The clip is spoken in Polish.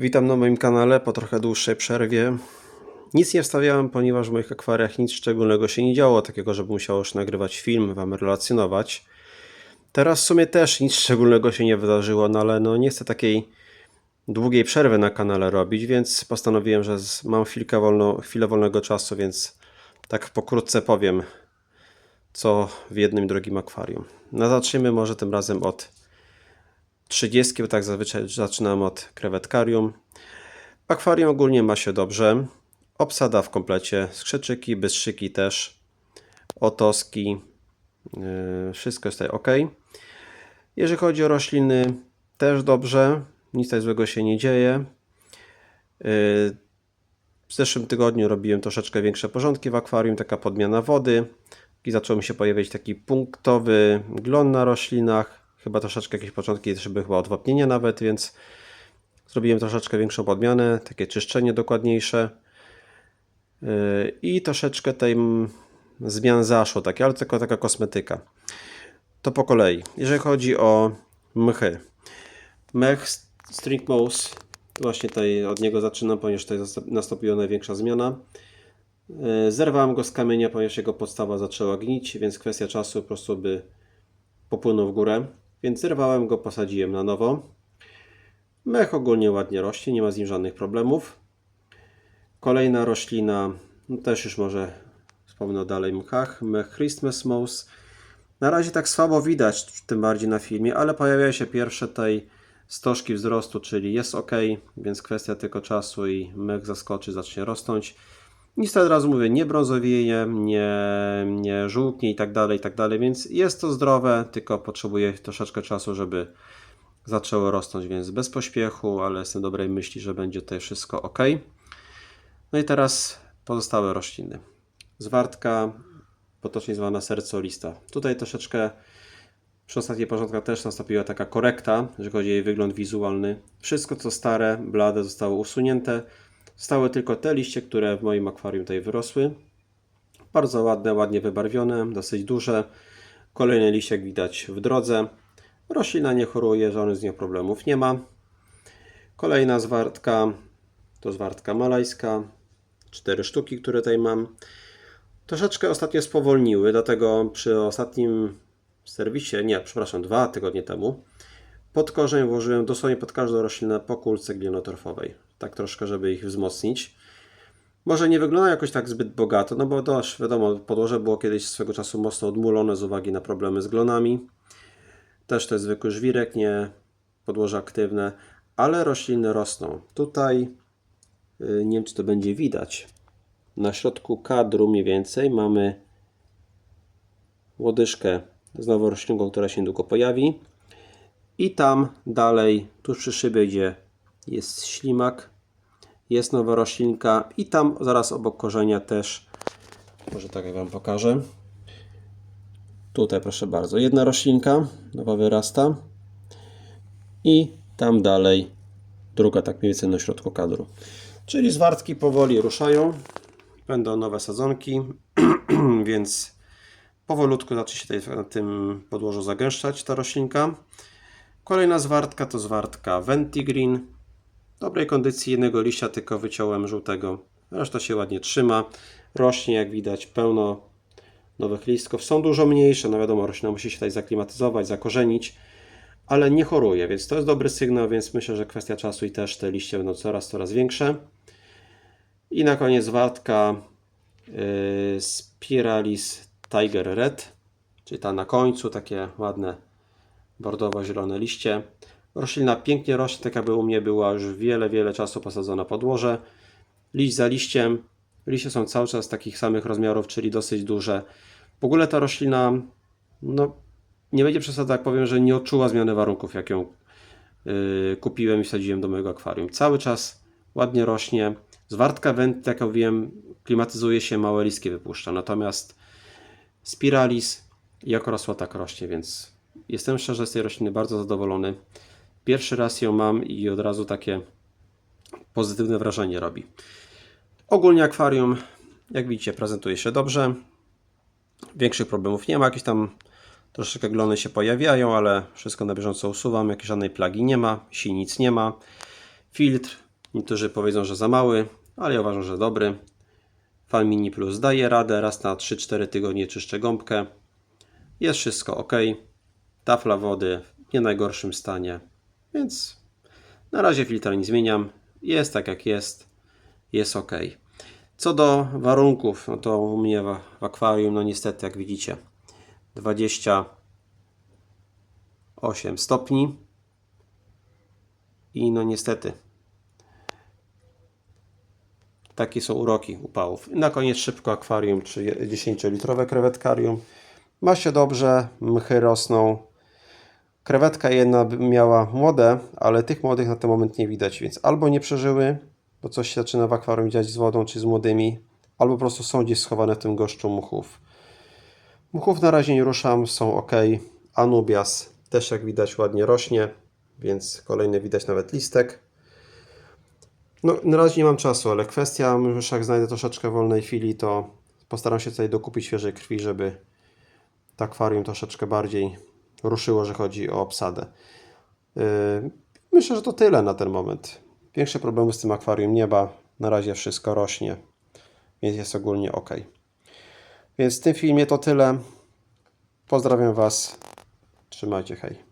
Witam na moim kanale po trochę dłuższej przerwie. Nic nie wstawiałem, ponieważ w moich akwariach nic szczególnego się nie działo, takiego, żeby musiało już nagrywać film, Wam relacjonować. Teraz w sumie też nic szczególnego się nie wydarzyło, no ale no nie chcę takiej długiej przerwy na kanale robić, więc postanowiłem, że mam chwilkę wolno, chwilę wolnego czasu, więc tak pokrótce powiem, co w jednym i drugim akwarium. No zacznijmy może tym razem od 30, bo tak zazwyczaj zaczynam od krewetkarium. Akwarium ogólnie ma się dobrze. Obsada w komplecie, skrzyczyki, bystrzyki też, otoski, yy, wszystko jest tutaj ok. Jeżeli chodzi o rośliny, też dobrze, nic tutaj złego się nie dzieje. Yy, W zeszłym tygodniu robiłem troszeczkę większe porządki w akwarium, taka podmiana wody i zaczął mi się pojawiać taki punktowy glon na roślinach. Chyba troszeczkę jakieś początki też były chyba odwapnienia nawet, więc zrobiłem troszeczkę większą podmianę, takie czyszczenie dokładniejsze. Yy, I troszeczkę tej zmian zaszło, takie, ale tylko taka kosmetyka. To po kolei. Jeżeli chodzi o mchy. Mech String Mouse, właśnie tutaj od niego zaczynam, ponieważ tutaj nastąpiła największa zmiana. Yy, Zerwałem go z kamienia, ponieważ jego podstawa zaczęła gnić, więc kwestia czasu po prostu by popłynął w górę. Więc zerwałem go, posadziłem na nowo. Mech ogólnie ładnie rośnie, nie ma z nim żadnych problemów. Kolejna roślina, no też już może wspomnę dalej mchach. Mech Christmas Mouse. Na razie tak słabo widać, tym bardziej na filmie, ale pojawiają się pierwsze tej stożki wzrostu, czyli jest ok, więc kwestia tylko czasu i mech zaskoczy, zacznie rosnąć. To od razu mówię, nie brązowieje, nie, nie żółknie i tak dalej, i tak dalej, więc jest to zdrowe, tylko potrzebuje troszeczkę czasu, żeby zaczęło rosnąć, więc bez pośpiechu, ale jestem dobrej myśli, że będzie tutaj wszystko ok. No i teraz pozostałe rośliny. Zwartka, potocznie zwana sercolista. Tutaj troszeczkę przy ostatnich porządkach też nastąpiła taka korekta, jeżeli chodzi o jej wygląd wizualny. Wszystko co stare, blade zostało usunięte. Zostały tylko te liście, które w moim akwarium tutaj wyrosły. Bardzo ładne, ładnie wybarwione, dosyć duże. Kolejny jak widać w drodze. Roślina nie choruje, żadnych z nią problemów nie ma. Kolejna zwartka to zwartka malajska. Cztery sztuki, które tutaj mam. Troszeczkę ostatnio spowolniły, dlatego przy ostatnim serwisie, nie, przepraszam, dwa tygodnie temu, pod korzeń włożyłem dosłownie pod każdą roślinę po kulce glinotorfowej. Tak troszkę, żeby ich wzmocnić. Może nie wygląda jakoś tak zbyt bogato, no bo dość, wiadomo, podłoże było kiedyś swego czasu mocno odmulone z uwagi na problemy z glonami. Też to jest zwykły żwirek, nie podłoże aktywne, ale rośliny rosną. Tutaj, y, nie wiem czy to będzie widać, na środku kadru mniej więcej mamy łodyżkę z nową roślinką, która się niedługo pojawi. I tam dalej, tuż przy szybie, gdzie jest ślimak, jest nowa roślinka. I tam zaraz obok korzenia też, może tak jak Wam pokażę. Tutaj proszę bardzo, jedna roślinka nowa wyrasta. I tam dalej druga tak mniej więcej na środku kadru. Czyli zwartki powoli ruszają. Będą nowe sadzonki, więc powolutku zacznie się na tym podłożu zagęszczać ta roślinka. Kolejna zwartka to zwartka Ventigreen. Dobrej kondycji jednego liścia tylko wyciąłem żółtego. Reszta się ładnie trzyma. Rośnie jak widać pełno nowych listków. Są dużo mniejsze, no wiadomo, roślina musi się tutaj zaklimatyzować, zakorzenić, ale nie choruje, więc to jest dobry sygnał, więc myślę, że kwestia czasu i też te liście będą coraz, coraz większe. I na koniec wartka yy, Spiralis Tiger Red, czyli ta na końcu, takie ładne bordowo-zielone liście. Roślina pięknie rośnie, tak jakby u mnie była już wiele, wiele czasu posadzona podłoże. Liść za liściem. Liście są cały czas takich samych rozmiarów, czyli dosyć duże. W ogóle ta roślina, no nie będzie przesada, jak powiem, że nie odczuła zmiany warunków, jak ją yy, kupiłem i wsadziłem do mojego akwarium. Cały czas ładnie rośnie. Zwartka went, jak ja mówiłem, klimatyzuje się, małe listki wypuszcza. Natomiast Spiralis jako rosła tak rośnie, więc jestem szczerze z tej rośliny bardzo zadowolony. Pierwszy raz ją mam i od razu takie pozytywne wrażenie robi. Ogólnie akwarium, jak widzicie, prezentuje się dobrze. Większych problemów nie ma. Jakieś tam troszeczkę glony się pojawiają, ale wszystko na bieżąco usuwam. Jakiejś żadnej plagi nie ma, jeśli nic nie ma. Filtr Niektórzy powiedzą, że za mały, ale ja uważam, że dobry. Fan Mini Plus daje radę, raz na 3-4 tygodnie czyszczę gąbkę. Jest wszystko ok. Tafla wody w nie najgorszym stanie, więc na razie filtra nie zmieniam. Jest tak jak jest. Jest ok. Co do warunków, no to u mnie w, akwarium, no niestety, jak widzicie, 28 stopni. I no niestety, takie są uroki upałów. Na koniec szybko akwarium, czy 10-litrowe krewetkarium. Ma się dobrze, mchy rosną. Krewetka jedna miała młode, ale tych młodych na ten moment nie widać, więc albo nie przeżyły, bo coś się zaczyna w akwarium dziać z wodą czy z młodymi, albo po prostu są gdzieś schowane w tym goszczu muchów. Muchów na razie nie ruszam, są ok. Anubias też jak widać ładnie rośnie, więc kolejny widać nawet listek. No, na razie nie mam czasu, ale kwestia, już jak znajdę troszeczkę wolnej chwili, to postaram się tutaj dokupić świeżej krwi, żeby to akwarium troszeczkę bardziej ruszyło, że chodzi o obsadę. Yy, Myślę, że to tyle na ten moment. Większe problemy z tym akwarium nie ma. Na razie wszystko rośnie, więc jest ogólnie ok. Więc w tym filmie to tyle. Pozdrawiam Was. Trzymajcie, hej.